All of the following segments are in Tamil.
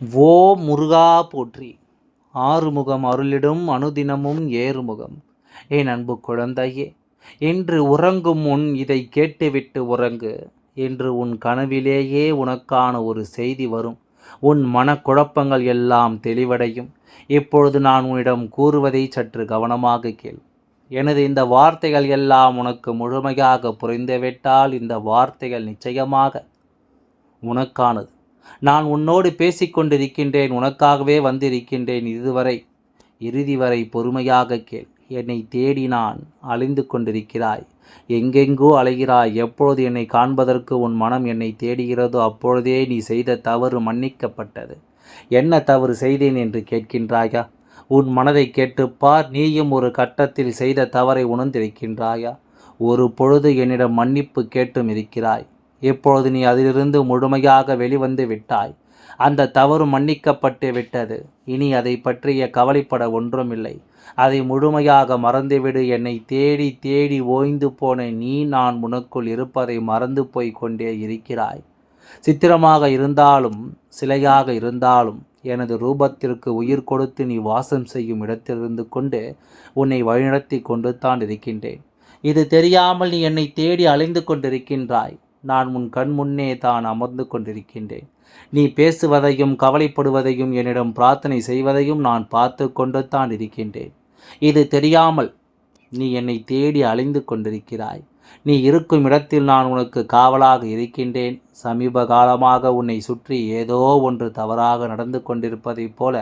ஓ முருகா போற்றி. ஆறுமுகம் அருளிடும் அனுதினமும் ஏறுமுகம். என் அன்பு குழந்தையே இன்று உறங்கும் முன் இதை கேட்டுவிட்டு உறங்கு. என்று உன் கனவிலேயே உனக்கான ஒரு செய்தி வரும். உன் மனக்குழப்பங்கள் எல்லாம் தெளிவடையும். இப்பொழுது நான் உன்னிடம் கூறுவதை சற்று கவனமாக கேள். எனது இந்த வார்த்தைகள் எல்லாம் உனக்கு முழுமையாக புரிந்துவிட்டால் இந்த வார்த்தைகள் நிச்சயமாக உனக்கானது. நான் உன்னோடு பேசிக்கொண்டிருக்கின்றேன் உனக்காகவே வந்திருக்கின்றேன் இதுவரை. இறுதி வரை பொறுமையாக கேள். என்னை தேடி நான் அழிந்து கொண்டிருக்கிறாய். எங்கெங்கோ அலைகிறாய். எப்பொழுது என்னை காண்பதற்கு உன் மனம் என்னை தேடுகிறதோ அப்பொழுதே நீ செய்த தவறு மன்னிக்கப்பட்டது. என்ன தவறு செய்தேன் என்று கேட்கின்றாயா? உன் மனதை கேட்டுப்பார் நீயும் ஒரு கட்டத்தில் செய்த தவறை உணர்ந்திருக்கின்றாயா? ஒரு பொழுது என்னிடம் மன்னிப்பு கேட்டும் இருக்கிறாய். இப்பொழுது நீ அதிலிருந்து முழுமையாக வெளிவந்து விட்டாய். அந்த தவறு மன்னிக்கப்பட்டு விட்டது. இனி அதை பற்றிய கவலைப்பட ஒன்றுமில்லை. அதை முழுமையாக மறந்துவிடு. என்னை தேடி தேடி ஓய்ந்து போன நீ நான் உனக்குள் இருப்பதை மறந்து போய் கொண்டே இருக்கிறாய். சித்திரமாக இருந்தாலும் சிலையாக இருந்தாலும் எனது ரூபத்திற்கு உயிர் கொடுத்து நீ வாசம் செய்யும் இடத்திலிருந்து கொண்டு உன்னை வழிநடத்தி கொண்டு தான் இருக்கின்றேன். இது தெரியாமல் நீ என்னை தேடி அலைந்து கொண்டிருக்கின்றாய். நான் உன் கண் முன்னே தான் அமர்ந்து கொண்டிருக்கின்றேன். நீ பேசுவதையும் கவலைப்படுவதையும் என்னிடம் பிரார்த்தனை செய்வதையும் நான் பார்த்து கொண்டு தான் இருக்கின்றேன். இது தெரியாமல் நீ என்னை தேடி அழிந்து கொண்டிருக்கிறாய். நீ இருக்கும் இடத்தில் நான் உனக்கு காவலாக இருக்கின்றேன். சமீப காலமாக உன்னை சுற்றி ஏதோ ஒன்று தவறாக நடந்து கொண்டிருப்பதைப் போல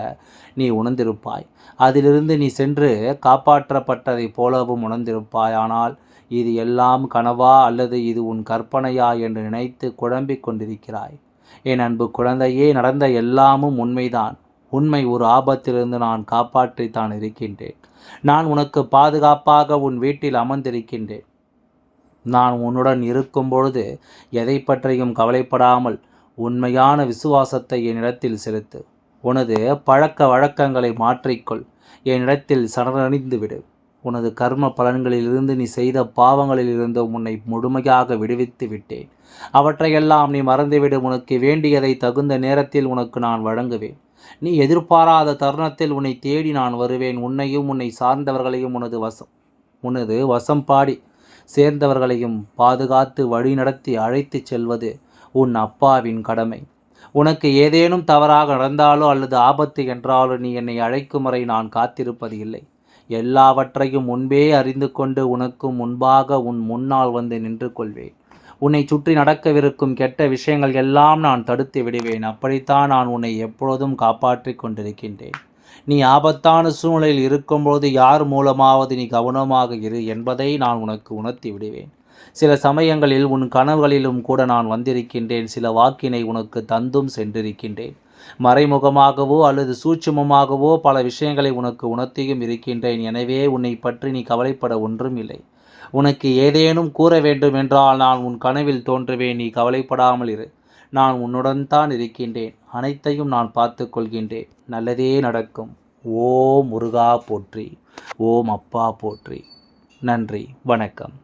நீ உணர்ந்திருப்பாய். அதிலிருந்து நீ சென்று காப்பாற்றப்பட்டதைப் போலவும் உணர்ந்திருப்பாய். ஆனால் இது எல்லாம் கனவா அல்லது இது உன் கற்பனையா என்று நினைத்து குழம்பிக் கொண்டிருக்கிறாய். என் அன்பு குழந்தையே நடந்த எல்லாமும் உண்மைதான். உண்மை ஒரு ஆபத்திலிருந்து நான் காப்பாற்றித்தான் இருக்கின்றேன். நான் உனக்கு பாதுகாப்பாக உன் வீட்டில் அமர்ந்திருக்கின்றேன். நான் உன்னுடன் இருக்கும் பொழுது எதை பற்றியும் கவலைப்படாமல் உண்மையான விசுவாசத்தை என்னிடத்தில் செலுத்து. உனது பழக்க வழக்கங்களை மாற்றிக்கொள். என்னிடத்தில் சரணடைந்து விடு. உனது கர்ம பலன்களிலிருந்து நீ செய்த பாவங்களிலிருந்து உன்னை முழுமையாக விடுவித்து விட்டேன். அவற்றையெல்லாம் நீ மறந்துவிடு. உனக்கு வேண்டியதை தகுந்த நேரத்தில் உனக்கு நான் வழங்குவேன். நீ எதிர்பாராத தருணத்தில் உன்னை தேடி நான் வருவேன். உன்னையும் உன்னை சார்ந்தவர்களையும் உனது வசம் உனது வசம் பாடி சேர்ந்தவர்களையும் பாதுகாத்து வழிநடத்தி அழைத்துச் செல்வது உன் அப்பாவின் கடமை. உனக்கு ஏதேனும் தவறாக நடந்தாலோ அல்லது ஆபத்து என்றாலோ நீ என்னை அழைக்கும் வரை நான் காத்திருப்பது இல்லை. எல்லாவற்றையும் முன்பே அறிந்து கொண்டு உனக்கு முன்பாக உன் முன்னால் வந்து நின்று கொள்வேன் உன்னை சுற்றி நடக்கவிருக்கும் கெட்ட விஷயங்கள் எல்லாம் நான் தடுத்து விடுவேன். அப்படித்தான் நான் உன்னை எப்பொழுதும் காப்பாற்றி கொண்டிருக்கின்றேன். நீ ஆபத்தான சூழ்நிலையில் இருக்கும்போது யார் மூலமாவது நீ கவனமாக இரு என்பதை நான் உனக்கு உணர்த்தி விடுவேன். சில சமயங்களில் உன் கனவுகளிலும் கூட நான் வந்திருக்கின்றேன். சில வாக்கினை உனக்கு தந்தும் சென்றிருக்கின்றேன். மறைமுகமாகவோ அல்லது சூட்சுமமாகவோ பல விஷயங்களை உனக்கு உணர்த்தியும் இருக்கின்றேன். எனவே உன்னை பற்றி நீ கவலைப்பட ஒன்றும் இல்லை. உனக்கு ஏதேனும் கூற வேண்டும் என்றால் நான் உன் கனவில் தோன்றுவேன். நீ கவலைப்படாமல் இரு. நான் உன்னுடன் தான் இருக்கின்றேன். அனைத்தையும் நான் பார்த்து கொள்கின்றேன். நல்லதே நடக்கும். ஓம் முருகா போற்றி. ஓம் அப்பா போற்றி. நன்றி. வணக்கம்.